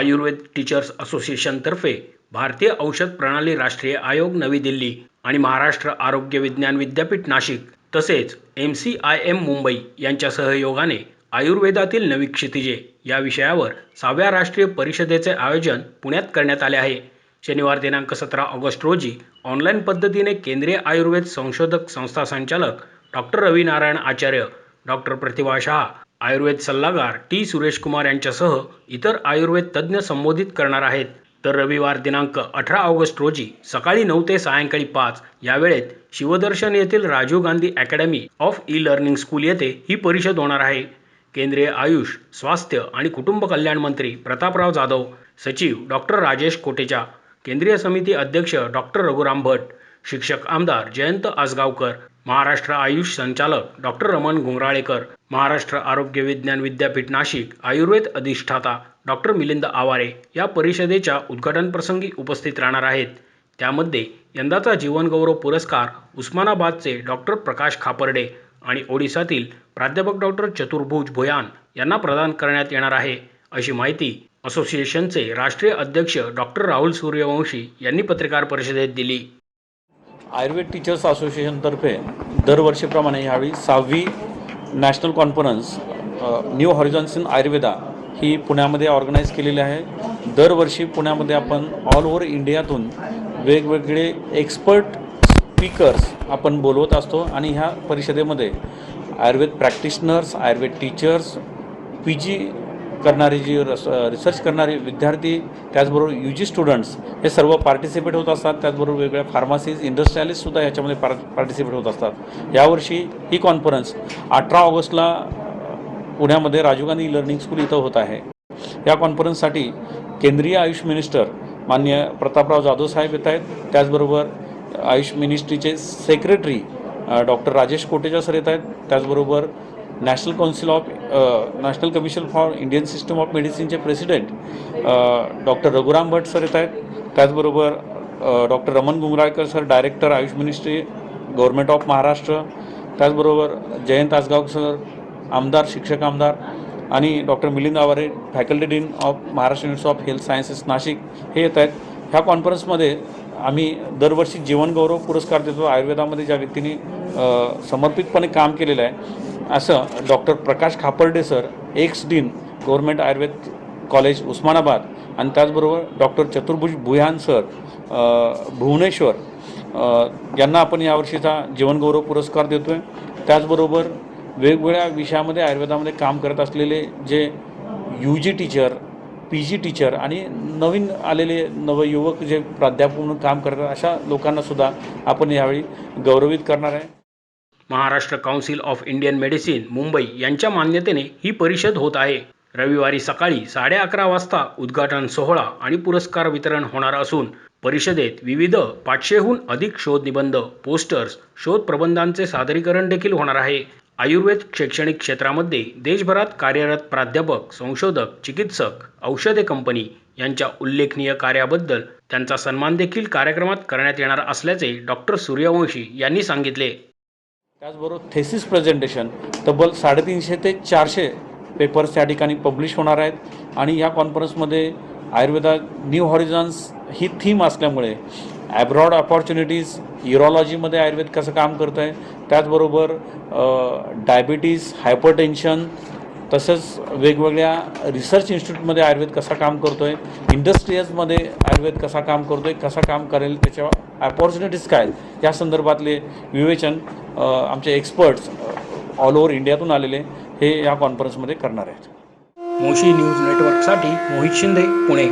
Ayurveda teachers असोसिएशनतर्फे भारतीय औषध प्रणाली राष्ट्रीय आयोग नवी दिल्ली आणि महाराष्ट्र आरोग्य विज्ञान विद्यापीठ नाशिक तसेच M C I M Mumbai यांच्या सहयोगाने आयुर्वेदातील नवी क्षितिजे या विषयावर सहाव्या राष्ट्रीय परिषदेचे आयोजन पुण्यात करण्यात आले आहे. शनिवार दिनांक सतरा ऑगस्ट रोजी ऑनलाईन पद्धतीने केंद्रीय आयुर्वेद संशोधक संस्था संचालक डॉक्टर रवी नारायण आचार्य डॉक्टर प्रतिभा शहा आयुर्वेद सल्लागार टी. सुरेश कुमार यांच्यासह इतर आयुर्वेद तज्ज्ञ संबोधित करणार आहेत. तर रविवार दिनांक अठरा ऑगस्ट रोजी सकाळी नऊ ते सायंकाळी पाच या वेळेत शिवदर्शन येथील Rajiv Gandhi academy of e learning school येथे ही परिषद होणार आहे. केंद्रीय आयुष स्वास्थ्य आणि कुटुंब कल्याण मंत्री प्रतापराव जाधव सचिव डॉक्टर राजेश कोटेचा केंद्रीय समिती अध्यक्ष डॉक्टर रघुराम भट शिक्षक आमदार जयंत आसगावकर महाराष्ट्र आयुष संचालक डॉक्टर रमण घुंगराळेकर महाराष्ट्र आरोग्य विज्ञान विद्यापीठ नाशिक आयुर्वेद अधिष्ठाता डॉक्टर मिलिंद आवारे या परिषदेच्या उद्घाटनप्रसंगी उपस्थित राहणार आहेत. त्यामध्ये यंदाचा जीवनगौरव पुरस्कार उस्मानाबादचे डॉक्टर प्रकाश खापर्डे आणि ओडिसातील प्राध्यापक डॉक्टर चतुर्भुज भुयान यांना प्रदान करण्यात येणार आहे. अशी माहिती असोसिएशनचे राष्ट्रीय अध्यक्ष डॉक्टर राहुल सूर्यवंशी यांनी पत्रकार परिषदेत दिली. आयुर्वेद टीचर्स असोसिएशनतर्फे दरवर्षीप्रमाणे यावेळी सहावी national conference new horizons in Ayurveda ही पुण्यामध्ये ऑर्गनाईज केलेली आहे. दरवर्षी पुण्यामध्ये आपण ऑल ओव्हर इंडियातून वेगवेगळे एक्सपर्ट स्पीकर्स आपण बोलवत असतो आणि ह्या परिषदेमध्ये Ayurveda practitioners Ayurveda teachers P G करणारे जी रस रिसर्च करणारे विद्यार्थी त्याचबरोबर यू जी स्टुडंट्स हे सर्व पार्टिसिपेट होत असतात. त्याचबरोबर वेगवेगळ्या फार्मासीज इंडस्ट्रियालिस्टसुद्धा याच्यामध्ये पार पार्टिसिपेट होत असतात. यावर्षी ही कॉन्फरन्स अठरा ऑगस्टला पुण्यामध्ये राजीव गांधी लर्निंग स्कूल इथं होत आहे. या कॉन्फरन्ससाठी केंद्रीय आयुष मिनिस्टर मान्य प्रतापराव जाधव साहेब येत आहेत. त्याचबरोबर Ayush मिनिस्ट्रीचे secretary doctor Rajesh Kotecha sir येत आहेत. त्याचबरोबर national council of national commission for Indian system of मेडिसिनचे president doctor Raghuram Bhat sir येत आहेत. त्याचबरोबर doctor Raman Gungralkar sir director AYUSH ministry government of Maharashtra त्याचबरोबर जयंत आसगाव सर आमदार शिक्षक आमदार आणि doctor Milind Aware faculty dean of Maharashtra university of health sciences Nashik हे येत आहेत. ह्या कॉन्फरन्समध्ये आम्ही दरवर्षी जीवनगौरव पुरस्कार देतो. आयुर्वेदामध्ये ज्या व्यक्तीने uh, समर्पितपणे काम केलेलं आहे असं doctor Prakash Khaparde sir ex dean government Ayurveda college Osmanabad आणि त्याचबरोबर डॉक्टर चतुर्भुज भुयान सर भुवनेश्वर यांना आपण यावर्षीचा जीवनगौरव पुरस्कार देतो आहे त्याचबरोबर वेगवेगळ्या विषयामध्ये आयुर्वेदामध्ये काम करत असलेले जे U G teacher P G teacher आणि नवीन आलेले नवयुवक जे प्राध्यापक म्हणून काम करतात अशा लोकांनासुद्धा आपण यावेळी गौरवित करणार आहे. Maharashtra council of Indian medicine Mumbai यांच्या मान्यतेने ही परिषद होत आहे. रविवारी सकाळी साडे अकरा वाजता उद्घाटन सोहळा आणि पुरस्कार वितरण होणार असून परिषदेत विविध पाचशेहून अधिक शोध निबंध पोस्टर्स शोध प्रबंधांचे सादरीकरण देखील होणार आहे. आयुर्वेद शैक्षणिक क्षेत्रामध्ये देशभरात कार्यरत प्राध्यापक संशोधक चिकित्सक औषधे कंपनी यांच्या उल्लेखनीय कार्याबद्दल त्यांचा सन्मान देखील कार्यक्रमात करण्यात येणार असल्याचे डॉक्टर सूर्यवंशी यांनी सांगितले. त्याचबरोबर थेसिस प्रेझेंटेशन तब्बल साडेतीनशे ते चारशे पेपर्स त्या ठिकाणी पब्लिश होणार आहेत. आणि या कॉन्फरन्समध्ये आयुर्वेदा न्यू हॉरिझॉन्स ही थीम असल्यामुळे ॲब्रॉड ऑपॉर्च्युनिटीज युरॉलॉजीमध्ये आयुर्वेद कसं काम करतं आहे त्याचबरोबर डायबिटीज हायपरटेन्शन तसंच वेगवेगळ्या रिसर्च इन्स्टिट्यूटमध्ये आयुर्वेद कसा काम करतो आहे इंडस्ट्रीजमध्ये आयुर्वेद कसा काम करतो आहे कसा काम करेल त्याच्या अपॉर्च्युनिटीज काय आहेत, या संदर्भातले विवेचन आमचे एक्सपर्ट्स ऑल ओव्हर इंडियातून आलेले हे या कॉन्फरन्समध्ये करणार आहेत. मोशी न्यूज नेटवर्कसाठी मोहित शिंदे पुणे.